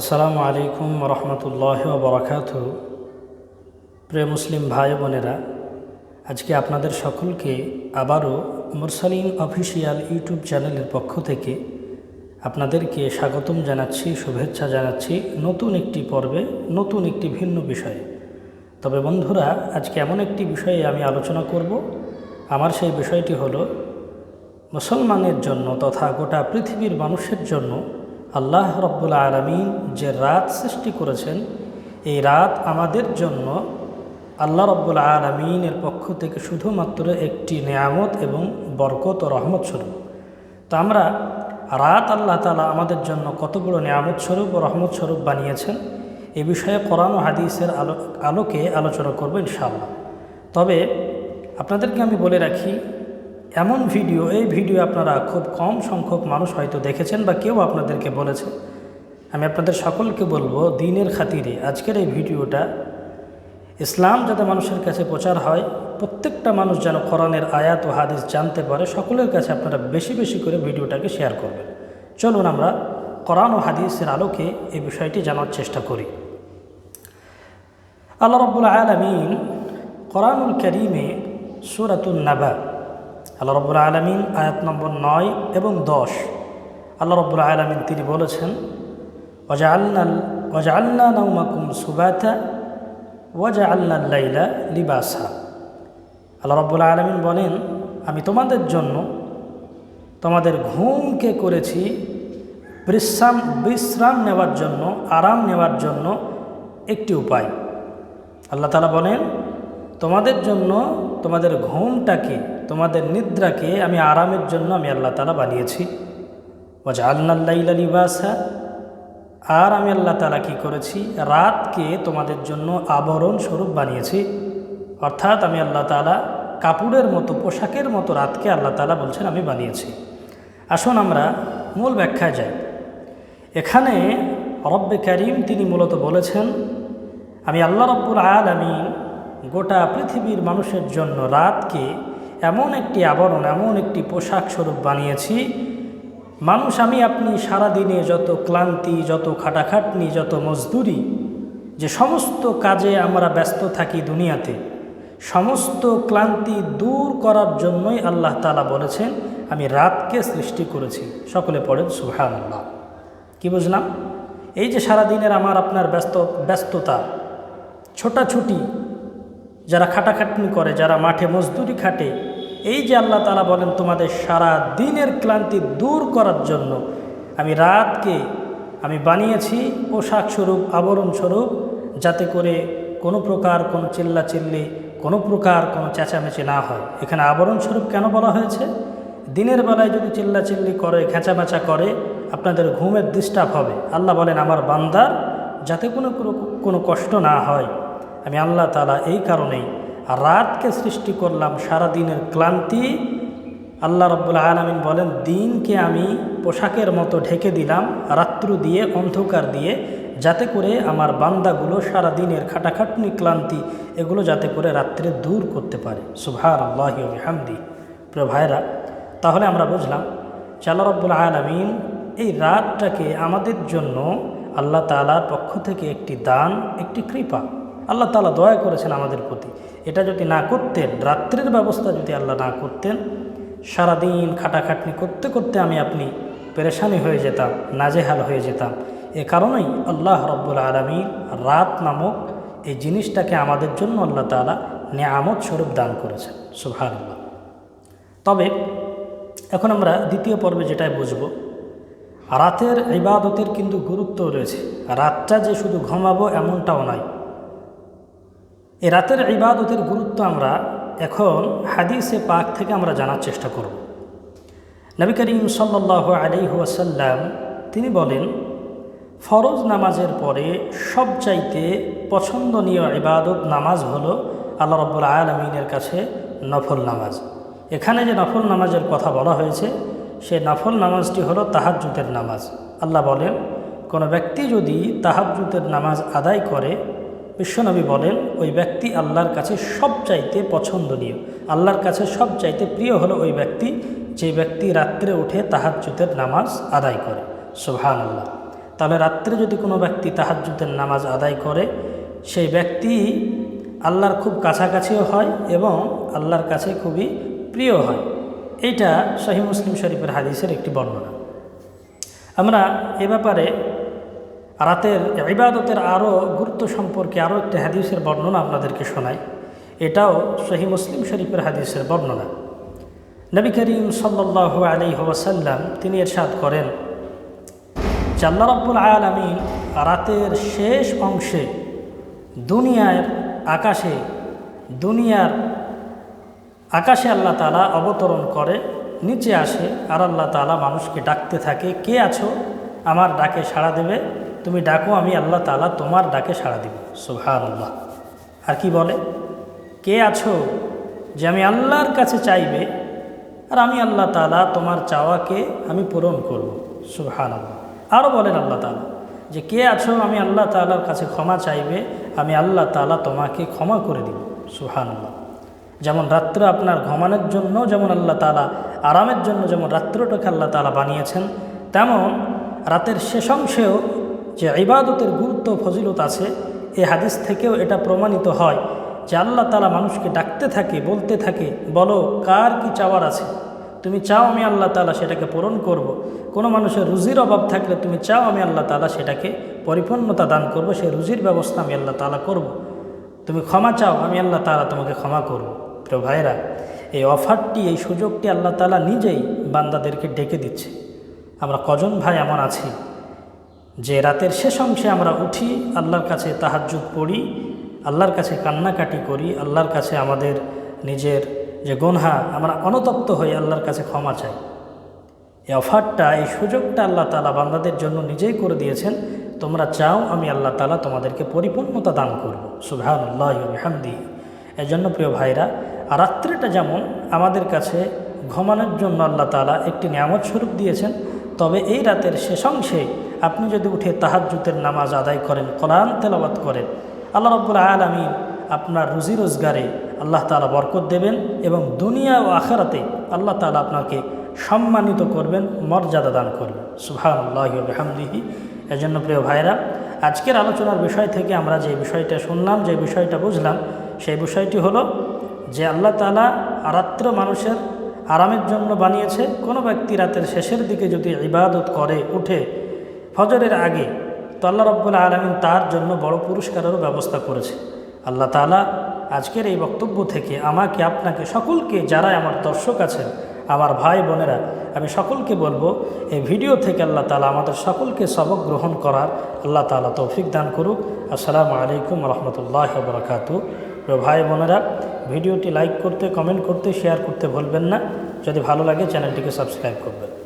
আসসালামু আলাইকুম রহমতুল্লাহ বরকাত প্রিয় মুসলিম ভাই বোনেরা, আজকে আপনাদের সকলকে আবারও মুরসালিন অফিসিয়াল ইউটিউব চ্যানেলের পক্ষ থেকে আপনাদেরকে স্বাগতম জানাচ্ছি, শুভেচ্ছা জানাচ্ছি নতুন একটি পর্বে, নতুন একটি ভিন্ন বিষয়ে। তবে বন্ধুরা, আজকে এমন একটি বিষয়ে আমি আলোচনা করব। আমার সেই বিষয়টি হলো, মুসলমানের জন্য তথা গোটা পৃথিবীর মানুষের জন্য আল্লাহ রব্বুল আলমিন যে রাত সৃষ্টি করেছেন, এই রাত আমাদের জন্য আল্লাহ রব্বুল আলমিনের পক্ষ থেকে শুধুমাত্র একটি নিয়ামত এবং বরকত ও রহমত স্বরূপ। তো আমরা রাত আল্লাহ তালা আমাদের জন্য কত বড় নিয়ামত স্বরূপ ও রহমত স্বরূপ বানিয়েছেন, এ বিষয়ে কোরআন ও হাদিসের আলো, আলোকে আলোচনা করব ইনশাআল্লাহ। তবে আপনাদেরকে আমি বলে রাখি এমন ভিডিও, এই ভিডিও আপনারা খুব কম সংখ্যক মানুষ হয়তো দেখেছেন বা কেউ আপনাদেরকে বলেছে। আমি আপনাদের সকলকে বলব দিনের খাতিরে আজকের এই ভিডিওটা, ইসলাম যাতে মানুষের কাছে প্রচার হয়, প্রত্যেকটা মানুষ যেন কোরআনের আয়াত ও হাদিস জানতে পারে, সকলের কাছে আপনারা বেশি বেশি করে ভিডিওটাকে শেয়ার করবেন। চলুন আমরা কোরআন ও হাদিসের আলোকে এই বিষয়টি জানার চেষ্টা করি। আল্লাহ রব্বুল আলমিন কোরআনুল করিমে সুরাতুল নাবা আল্লাহ রব্বুল আলমিন আয়াত নম্বর নয় এবং দশ। আল্লাহ রব্বুল আলমিন তিনি বলেছেন ওজা আল্লাল ওজা আল্লাহ নৌমাকুম সুবাতা ওয়াজা আল্লাহ লিবাসা। আল্লাহ রব্বুল আলমিন বলেন, আমি তোমাদের জন্য তোমাদের ঘুমকে করেছি, বিশ্রাম বিশ্রাম নেওয়ার জন্য, আরাম নেওয়ার জন্য একটি উপায়। আল্লাহ তালা বলেন তোমাদের জন্য, তোমাদের ঘুমটাকে, তোমাদের নিদ্রাকে আমি আরামের জন্য আমি আল্লাহ তালা বানিয়েছি। ওয়াজা আল্লাহ লিবাসা। আর আমি আল্লাহ তালা কী করেছি? রাতকে তোমাদের জন্য আবরণ স্বরূপ বানিয়েছি। অর্থাৎ আমি আল্লাহ তালা কাপড়ের মতো, পোশাকের মতো রাতকে আল্লাহ তালা বলছেন আমি বানিয়েছি। আসুন আমরা মূল ব্যাখ্যায় যাই। এখানে রব্বে করিম তিনি মূলত বলেছেন, আমি আল্লাহ রব্বুল আলমিন গোটা পৃথিবীর মানুষের জন্য রাতকে এমন একটি আবরণ, এমন একটি পোশাক স্বরূপ বানিয়েছি। মানুষ, আমি, আপনি সারা দিনে যত ক্লান্তি, যত খাটাখাটনি, যত মজদুরি, যে সমস্ত কাজে আমরা ব্যস্ত থাকি দুনিয়াতে, সমস্ত ক্লান্তি দূর করার জন্যই আল্লাহ তালা বলেছেন, আমি রাতকে সৃষ্টি করেছি। সকলে পড়েন সুহান আল্লাহ কী বুঝলাম? এই যে সারা দিনের আমার আপনার ব্যস্ত, ব্যস্ততা, ছোটাছুটি যারা খাটাখাটনি করে, যারা মাঠে মজদুরি খাটে, এই যে আল্লাহ তালা বলেন তোমাদের সারা দিনের ক্লান্তি দূর করার জন্য, আমি রাতকে আমি বানিয়েছি পোশাক স্বরূপ, আবরণ স্বরূপ, যাতে করে কোনো প্রকার কোনো চিল্লা চিল্লি কোনো প্রকার কোনো চেঁচামেচি না হয়। এখানে আবরণ স্বরূপ কেন বলা হয়েছে? দিনের বেলায় যদি চিল্লা চিল্লি করে খেঁচামেচা করে, আপনাদের ঘুমের ডিস্টার্ব হবে। আল্লাহ বলেন, আমার বান্দার যাতে কোনো কোনো কষ্ট না হয় আমি আল্লাহ তালা এই কারণেই রাতকে সৃষ্টি করলাম সারা দিনের ক্লান্তি। আল্লাহ রব্বুল আলমিন বলেন, দিনকে আমি পোশাকের মতো ঢেকে দিলাম রাত্রু দিয়ে, অন্ধকার দিয়ে, যাতে করে আমার বান্দাগুলো সারা দিনের খাটাখাটনি ক্লান্তি, এগুলো যাতে করে রাত্রে দূর করতে পারে। সুভার আল্লাহ হামদি প্রিয় ভাইরা তাহলে আমরা বুঝলাম চাল্লা রব্বুল আলমিন এই রাতটাকে আমাদের জন্য আল্লাহ তালার পক্ষ থেকে একটি দান, একটি কৃপা আল্লাহ তালা দয়া করেছেন আমাদের প্রতি। এটা যদি না করতেন, রাত্রের ব্যবস্থা যদি আল্লাহ না করতেন, সারাদিন খাটাখাটনি করতে করতে আমি আপনি পেরেশানি হয়ে যেতাম, নাজেহাল হয়ে যেতাম। এ কারণেই আল্লাহ রব্বুল আলমী রাত নামক এই জিনিসটাকে আমাদের জন্য আল্লাহ তালা নেয়ামত স্বরূপ দান করেছেন। সুভাগুল্লাহ তবে এখন আমরা দ্বিতীয় পর্বে যেটাই বুঝব, রাতের ইবাদতের কিন্তু গুরুত্ব রয়েছে। রাতটা যে শুধু ঘুমাবো এমনটাও নয় এ রাতের ইবাদতের গুরুত্ব আমরা এখন হাদিসে পাক থেকে আমরা জানার চেষ্টা করব। নবী করিম সাল্লাহ আলী ওয়াসাল্লাম তিনি বলেন, ফরজ নামাজের পরে সবচাইতে পছন্দনীয় ইবাদত নামাজ হলো আল্লাহ রব্বুল আলমিনের কাছে নফল নামাজ। এখানে যে নফল নামাজের কথা বলা হয়েছে, সে নফল নামাজটি হলো তাহাজুতের নামাজ। আল্লাহ বলেন, কোনো ব্যক্তি যদি তাহাজুতের নামাজ আদায় করে বিশ্বনবী বলেন, ওই ব্যক্তি আল্লাহর কাছে সবচাইতে পছন্দনীয়। আল্লাহর কাছে সবচাইতে প্রিয় হলো ওই ব্যক্তি যে ব্যক্তি রাত্রে উঠে তাহাজ্জুদের নামাজ আদায় করে। সুবহান আল্লাহ তাহলে রাত্রে যদি কোনো ব্যক্তি তাহাজ্জুদের নামাজ আদায় করে, সেই ব্যক্তি আল্লাহর খুব কাছাকাছিও হয় এবং আল্লাহর কাছে খুবই প্রিয় হয়। এইটা সহি মুসলিম শরীফের হাদিসের একটি বর্ণনা। আমরা এ ব্যাপারে রাতের ইবাদতের আরও গুরুত্ব সম্পর্কে আরও একটি হাদিসের বর্ণনা আপনাদেরকে শোনাই। এটাও সহি মুসলিম শরীফের হাদিসের বর্ণনা। নবী করিম সাল্লাহ আলী ওয়াসাল্লাম তিনি এর এরশাদ করেন আল্লাহ রব্বুল আলমিন রাতের শেষ অংশে দুনিয়ার আকাশে দুনিয়ার আকাশে আল্লাহ তালা অবতরণ করে, নিচে আসে আর আল্লাহ তালা মানুষকে ডাকতে থাকে, কে আছো? আমার ডাকে সাড়া দেবে। তুমি ডাকো, আমি আল্লাহ তালা তোমার ডাকে সাড়া দিব। সুহান আল্লাহ আর কি বলে? কে আছো যে আমি আল্লাহর কাছে চাইবে আর আমি আল্লাহ তালা তোমার চাওয়াকে আমি পূরণ করব। সুহান আল্লাহ আরও বলেন আল্লাহ তালা যে কে আছো আমি আল্লাহ তালার কাছে ক্ষমা চাইবে, আমি আল্লাহ তালা তোমাকে ক্ষমা করে দিব। সুহান আল্লাহ যেমন রাত্র আপনার ঘুমানোর জন্য যেমন আল্লাহ তালা আরামের জন্য যেমন রাত্রটাকে আল্লাহ তালা বানিয়েছেন, তেমন রাতের শেষ অংশেও যে ইবাদতের গুরুত্ব ফজিলত আছে, এ হাদিস থেকেও এটা প্রমাণিত হয় যে আল্লাহ তালা মানুষকে ডাকতে থাকে, বলতে থাকে, বলো, কার কি চাওয়ার আছে তুমি চাও আমি আল্লাহ তালা সেটাকে পূরণ করব। কোনো মানুষের রুজির অভাব থাকলে তুমি চাও আমি আল্লাহ তালা সেটাকে পরিপূর্ণতা দান করব, সেই রুজির ব্যবস্থা আমি আল্লাহ তালা করব। তুমি ক্ষমা চাও, আমি আল্লাহ তালা তোমাকে ক্ষমা করব প্রিয় ভাইরা এই অফারটি, এই সুযোগটি আল্লাহ তালা নিজেই বান্দাদেরকে ডেকে দিচ্ছে আমরা কজন ভাই এমন আছি যে রাতের শেষ অংশে আমরা উঠি, আল্লাহর কাছে তাহাজ্জুদ পড়ি, আল্লাহর কাছে কান্নাকাটি করি, আল্লাহর কাছে আমাদের নিজের যে গনহা, আমরা অনতপ্ত হয়ে আল্লাহর কাছে ক্ষমা চাই। এই অফারটা, এই সুযোগটা আল্লাহ তালা বান্দাদের জন্য নিজেই করে দিয়েছেন। তোমরা চাও আমি আল্লাহ তালা তোমাদেরকে পরিপূর্ণতা দান করব। সুবহান আল্লাহ হামদি এই জন্য প্রিয় ভাইরা, আর রাত্রিটা যেমন আমাদের কাছে ঘুমানোর জন্য আল্লাহ তালা একটি নিয়ামত স্বরূপ দিয়েছেন তবে এই রাতের শেষ অংশে আপনি যদি উঠে তাহাজ্জুতের নামাজ আদায় করেন, কোরআন তেলাবাত করেন, আল্লাহ রব্বুল আলমিন আপনার রুজি রোজগারে আল্লাহ তালা বরকত দেবেন এবং দুনিয়া ও আখারাতে আল্লাহ তালা আপনাকে সম্মানিত করবেন, মর্যাদা দান করবেন। সুহান আল্লাহ হামদিহি এজন্য প্রিয় ভাইরা আজকের আলোচনার বিষয় থেকে আমরা যে বিষয়টা শুনলাম, যে বিষয়টা বুঝলাম, সেই বিষয়টি হলো যে আল্লাহ তালা আরাত্র মানুষের আরামের জন্য বানিয়েছে, কোনো ব্যক্তি রাতের শেষের দিকে যদি ইবাদত করে, উঠে ফজরের আগে, তো আল্লাহ রব্বুল আলমিন তার জন্য বড় পুরস্কারেরও ব্যবস্থা করেছে। আল্লাহ তালা আজকের এই বক্তব্য থেকে আমাকে, আপনাকে, সকলকে যারা আমার দর্শক আছেন, আমার ভাই বোনেরা, আমি সকলকে বলব, এই ভিডিও থেকে আল্লাহ তালা আমাদের সকলকে সবক গ্রহণ করার আল্লাহ তালা তৌফিক দান করুক। আসসালামু আলাইকুম রহমতুল্লাহ বরকাতু ভাই বোনেরা, ভিডিওটি লাইক করতে কমেন্ট করতে শেয়ার করতে ভুলবেন না। যদি ভালো লাগে চ্যানেলটিকে সাবস্ক্রাইব করবেন।